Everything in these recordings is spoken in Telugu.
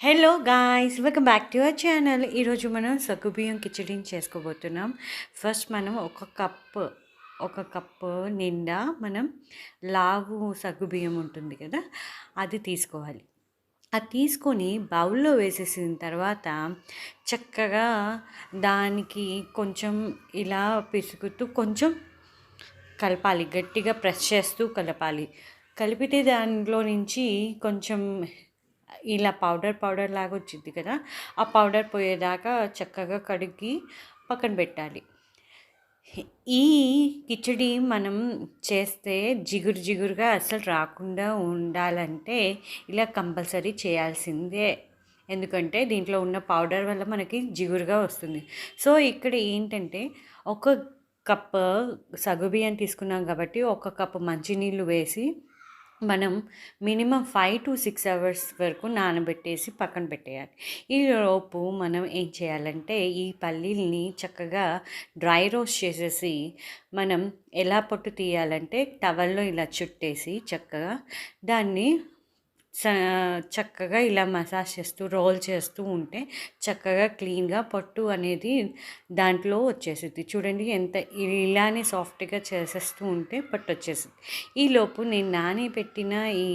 Hello guys welcome back to our channel ఈరోజు మనం సగ్గుబియ్యం కిచడీని చేసుకోబోతున్నాం. ఫస్ట్ మనం ఒక కప్పు ఒక కప్పు నిండా మనం లావు సగ్గుబియ్యం ఉంటుంది కదా అది తీసుకోవాలి. అది తీసుకొని బౌల్లో వేసేసిన తర్వాత చక్కగా దానికి కొంచెం ఇలా పిసుకుతూ కొంచెం కలపాలి. గట్టిగా ప్రెస్ చేస్తూ కలపాలి. కలిపితే దానిలో నుంచి కొంచెం ఇలా పౌడర్ పౌడర్ లాగా వచ్చింది కదా ఆ పౌడర్ పోయేదాకా చక్కగా కడిగి పక్కన పెట్టాలి. ఈ కిచడి మనం చేస్తే జిగురు జిగురుగా అసలు రాకుండా ఉండాలంటే ఇలా కంపల్సరీ చేయాల్సిందే. ఎందుకంటే దీంట్లో ఉన్న పౌడర్ వల్ల మనకి జిగురుగా వస్తుంది. సో ఇక్కడ ఏంటంటే ఒక కప్ సగుబియ్యం తీసుకున్నాం కాబట్టి ఒక కప్పు మంచినీళ్ళు వేసి మనం minimum five to six hours వరకు నానబెట్టేసి పక్కన పెట్టేయాలి. ఈ లోపు మనం ఏం చేయాలంటే ఈ పల్లీల్ని చక్కగా డ్రై రోస్ట్ చేసేసి మనం ఎలా పొట్టు తీయాలంటే టవల్లో ఇలా చుట్టేసి చక్కగా దాన్ని చక్కగా ఇలా మసాజ్ చేస్తూ రోల్ చేస్తూ ఉంటే చక్కగా క్లీన్గా పట్టు అనేది దాంట్లో వచ్చేసింది చూడండి ఎంత ఇలానే సాఫ్ట్గా చేసేస్తూ ఉంటే పట్టు వచ్చేసింది ఈలోపు నేను నాని పెట్టిన ఈ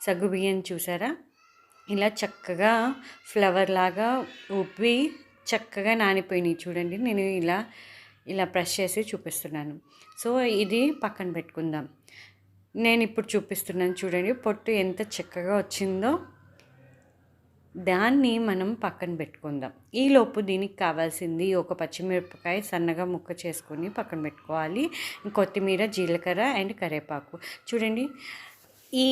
సగ్గుబియ్యం చూసారా? ఇలా చక్కగా ఫ్లవర్ లాగా ఉప్పి చక్కగా నానిపోయినాయి. చూడండి నేను ఇలా ఇలా ప్రెష్ చేసి చూపిస్తున్నాను. సో ఇది పక్కన పెట్టుకుందాం. నేను ఇప్పుడు చూపిస్తున్నాను చూడండి పొట్టు ఎంత చక్కగా వచ్చిందో. దాన్ని మనం పక్కన పెట్టుకుందాం. ఈలోపు దీనికి కావాల్సింది ఒక పచ్చిమిరపకాయ సన్నగా ముక్క చేసుకొని పక్కన పెట్టుకోవాలి. కొత్తిమీర జీలకర్ర అండ్ కరివేపాకు చూడండి ఈ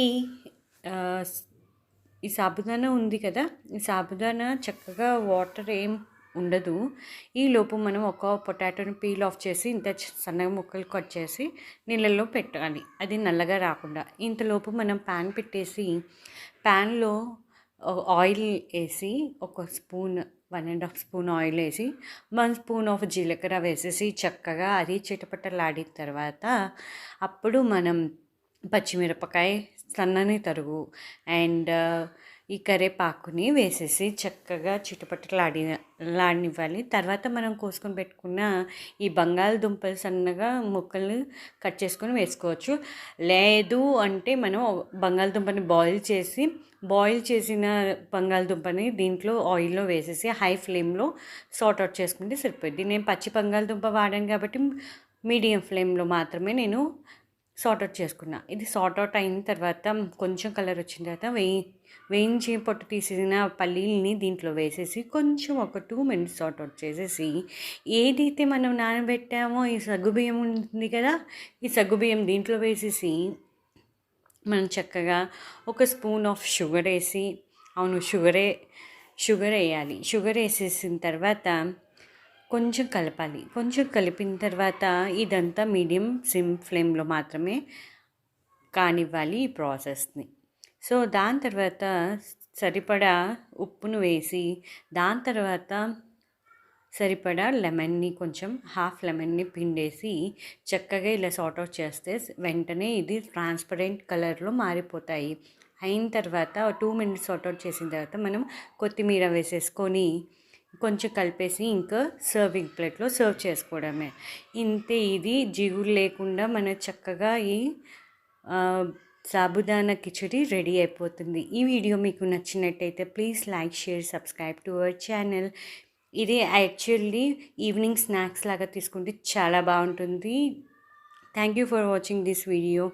ఈ సాబుదానా ఉంది కదా ఈ సాబుదానా చక్కగా వాటర్ ఏం ఉండదు. ఈ లోపు మనం ఒక పొటాటోని పీల్ ఆఫ్ చేసి ఇంత సన్నగా ముక్కలు కట్ చేసి నీళ్ళల్లో పెట్టాలి. అది నల్లగా రాకుండా. ఇంతలోపు మనం ప్యాన్ పెట్టేసి ప్యాన్లో ఆయిల్ వేసి ఒక spoon one and half spoon oil వేసి వన్ స్పూన్ ఆఫ్ జీలకర్ర వేసేసి చక్కగా అది చిటపటలాడిన తర్వాత అప్పుడు మనం పచ్చిమిరపకాయ సన్నని తరుగు అండ్ ఈ కరేపాకుని వేసేసి చక్కగా చిటపటలాడి లాడినివ్వాలి. తర్వాత మనం కోసుకొని పెట్టుకున్న ఈ బంగాళదుంపలు సన్నగా ముక్కలు కట్ చేసుకొని వేసుకోవచ్చు. లేదు అంటే మనం బంగాళదుంపని బాయిల్ చేసి బాయిల్ చేసిన బంగాళదుంపని దీంట్లో ఆయిల్లో వేసేసి హై ఫ్లేమ్లో సార్ట్ అవుట్ చేసుకుంటే సరిపోద్ది. నేను పచ్చి బంగాళదుంప వాడాను కాబట్టి మీడియం ఫ్లేమ్లో మాత్రమే నేను సార్ట్ అవుట్ చేసుకున్నా. ఇది సార్ట్ అవుట్ అయిన తర్వాత కొంచెం కలర్ వచ్చిన తర్వాత వేయి వేయించి పొట్టు తీసిన పల్లీల్ని దీంట్లో వేసేసి కొంచెం ఒక టూ మినిట్స్ సార్ట్ అవుట్ చేసేసి ఏదైతే మనం నానబెట్టామో ఈ సగ్గుబియ్యం ఉంది కదా ఈ సగ్గుబియ్యం దీంట్లో వేసేసి మనం చక్కగా ఒక స్పూన్ ఆఫ్ షుగర్ వేసి అవును షుగరే షుగర్ వేయాలి. షుగర్ వేసేసిన తర్వాత కొంచెం కలపాలి. కొంచెం కలిపిన తర్వాత ఇదంతా మీడియం సిమ్ ఫ్లేమ్లో మాత్రమే కానివ్వాలి ఈ ప్రాసెస్ని. సో దాని తర్వాత సరిపడా ఉప్పును వేసి దాని తర్వాత సరిపడా లెమన్ని కొంచెం హాఫ్ లెమన్ని పిండేసి చక్కగా ఇలా సార్ట్ అవుట్ చేస్తే వెంటనే ఇది ట్రాన్స్పరెంట్ కలర్లో మారిపోతాయి. అయిన తర్వాత టూ మినిట్స్ సార్ట్ అవుట్ చేసిన తర్వాత మనం కొత్తిమీర వేసేసుకొని కొంచెం కలిపేసి ఇంకా సర్వింగ్ ప్లేట్లో సర్వ్ చేసుకోవడమే. ఇంతే ఇది జిగురు లేకుండా మన చక్కగా ఈ సాబుదానా కిచడి రెడీ అయిపోతుంది. ఈ వీడియో మీకు నచ్చినట్టయితే please like share subscribe to our channel. ఇది యాక్చువల్లీ ఈవినింగ్ స్నాక్స్ లాగా తీసుకుంటే చాలా బాగుంటుంది. Thank you for watching this video.